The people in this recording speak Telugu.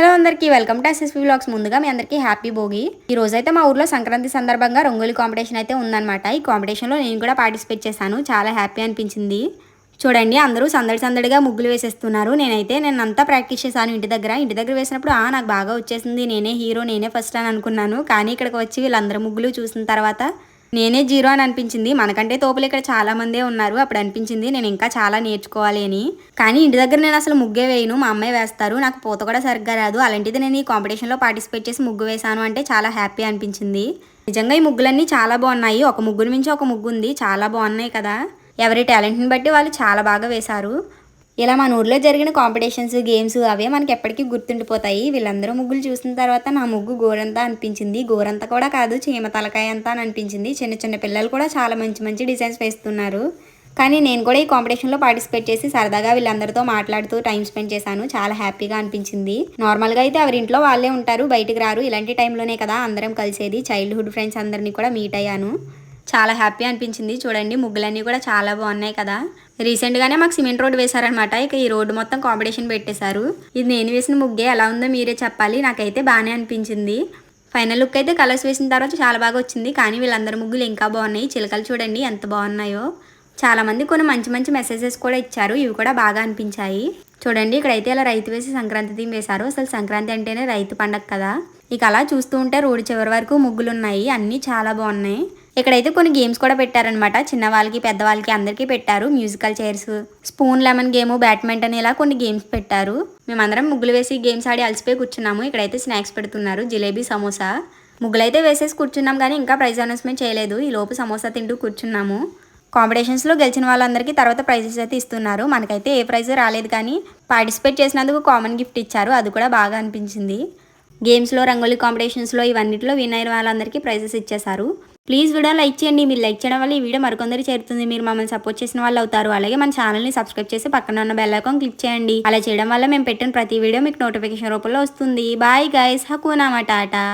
హలో అందరికీ వెల్కమ్ టు ఎస్ఎస్పీ బ్లాగ్స్ ముందుగా మీ అందరికీ హ్యాపీ భోగి. ఈ రోజు అయితే మా ఊర్లో సంక్రాంతి సందర్భంగా రంగోలీ కాంపిటీషన్ అయితే ఉందన్నమాట. ఈ కాంపిటీషన్లో నేను కూడా పార్టిసిపేట్ చేశాను. చాలా హ్యాపీ అనిపించింది. చూడండి అందరూ సందడి సందడిగా ముగ్గులు వేసేస్తున్నారు. నేనైతే నేను అంతా ప్రాక్టీస్ చేశాను ఇంటి దగ్గర. ఇంటి దగ్గర వేసినప్పుడు ఆ నాకు బాగా వచ్చేసింది. నేనే హీరో నేనే ఫస్ట్ అని అనుకున్నాను. కానీ ఇక్కడికి వచ్చి వీళ్ళందరూ ముగ్గులు చూసిన తర్వాత నేనే జీరో అని అనిపించింది. మనకంటే తోపులు ఇక్కడ చాలా మందే ఉన్నారు. అప్పుడు అనిపించింది నేను ఇంకా చాలా నేర్చుకోవాలి అని. కానీ ఇంటి దగ్గర నేను అసలు ముగ్గే వేయను. మా అమ్మాయి వేస్తారు. నాకు పూత కూడా సరిగ్గా రాదు. అలాంటిది నేను ఈ కాంపిటీషన్లో పార్టిసిపేట్ చేసి ముగ్గు వేశాను అంటే చాలా హ్యాపీ అనిపించింది. నిజంగా ఈ ముగ్గులన్నీ చాలా బాగున్నాయి. ఒక ముగ్గురు మించి ఒక ముగ్గు ఉంది చాలా బాగున్నాయి కదా. ఎవరి టాలెంట్ని బట్టి వాళ్ళు చాలా బాగా వేశారు. ఇలా మన ఊర్లో జరిగిన కాంపిటీషన్స్ గేమ్స్ అవే మనకి ఎప్పటికీ గుర్తుండిపోతాయి. వీళ్ళందరూ ముగ్గులు చూసిన తర్వాత నా ముగ్గు గోరంతా అనిపించింది. గోరంతా కూడా కాదు చీమ తలకాయ అంతా అని అనిపించింది. చిన్న చిన్న పిల్లలు కూడా చాలా మంచి మంచి డిజైన్స్ వేస్తున్నారు. కానీ నేను కూడా ఈ కాంపిటీషన్లో పార్టిసిపేట్ చేసి సరదాగా వీళ్ళందరితో మాట్లాడుతూ టైం స్పెండ్ చేశాను. చాలా హ్యాపీగా అనిపించింది. నార్మల్గా అయితే ఎవరి ఇంట్లో వాళ్ళే ఉంటారు బయటకు రారు. ఇలాంటి టైంలోనే కదా అందరం కలిసేది. చైల్డ్హుడ్ ఫ్రెండ్స్ అందరినీ కూడా మీట్ అయ్యాను. చాలా హ్యాపీ అనిపించింది. చూడండి ముగ్గులన్నీ కూడా చాలా బాగున్నాయి కదా. రీసెంట్గానే మాకు సిమెంట్ రోడ్ వేశారనమాట ఇక ఈ రోడ్డు మొత్తం కాంపిటీషన్ పెట్టేశారు. ఇది నేను వేసిన ముగ్గే. ఎలా ఉందో మీరే చెప్పాలి. నాకైతే బాగానే అనిపించింది. ఫైనల్ లుక్ అయితే కలర్స్ వేసిన తర్వాత చాలా బాగా వచ్చింది. కానీ వీళ్ళందరి ముగ్గులు ఇంకా బాగున్నాయి. చిలకలు చూడండి ఎంత బాగున్నాయో. చాలామంది కొన్ని మంచి మంచి మెసేజెస్ కూడా ఇచ్చారు. ఇవి కూడా బాగా అనిపించాయి. చూడండి ఇక్కడైతే ఇలా రైతు వేసి సంక్రాంతి థీమ్ వేశారు. అసలు సంక్రాంతి అంటేనే రైతు పండగ కదా. ఇక అలా చూస్తూ ఉంటే రోడ్డు చివరి వరకు ముగ్గులు ఉన్నాయి అన్నీ చాలా బాగున్నాయి. ఇక్కడైతే కొన్ని గేమ్స్ కూడా పెట్టారనమాట చిన్న వాళ్ళకి పెద్దవాళ్ళకి అందరికీ పెట్టారు. Musical chairs spoon lemon game badminton ఇలా కొన్ని గేమ్స్ పెట్టారు. మేమందరం ముగ్గులు వేసి గేమ్స్ ఆడి అలసిపోయి కూర్చున్నాము. ఇక్కడైతే స్నాక్స్ పెడుతున్నారు. జిలేబీ సమోసా. ముగ్గులైతే వేసేసి కూర్చున్నాం కానీ ఇంకా ప్రైజ్ అనౌన్స్మెంట్ చేయలేదు. ఈ లోపు సమోసా తింటూ కూర్చున్నాము. కాంపిటీషన్స్లో గెలిచిన వాళ్ళందరికీ తర్వాత ప్రైజెస్ అయితే ఇస్తున్నారు. మనకైతే ఏ ప్రైజ్ రాలేదు కానీ పార్టిసిపేట్ చేసినందుకు కామన్ గిఫ్ట్ ఇచ్చారు. అది కూడా బాగా అనిపించింది. గేమ్స్లో రంగోలీ కాంపిటీషన్స్లో ఇవన్నిటిలో విన్ అయిన వాళ్ళందరికీ ప్రైజెస్ ఇచ్చేశారు. ప్లీజ్ వీడియో లైక్ చేయండి. మీరు లైక్ చేయడం వల్ల ఈ వీడియో మరికొందరు చేరుతుంది. మీరు మమ్మల్ని సపోర్ట్ చేసిన వాళ్ళు అవుతారు. అలాగే మన ఛానల్ని సబ్స్క్రైబ్ చేసి పక్కన ఉన్న బెల్ ఐకాన్ క్లిక్ చేయండి. అలా చేయడం వల్ల మేము పెట్టిన ప్రతి వీడియో మీకు నోటిఫికేషన్ రూపంలో వస్తుంది. బాయ్ గైస్ హకునా టాటా.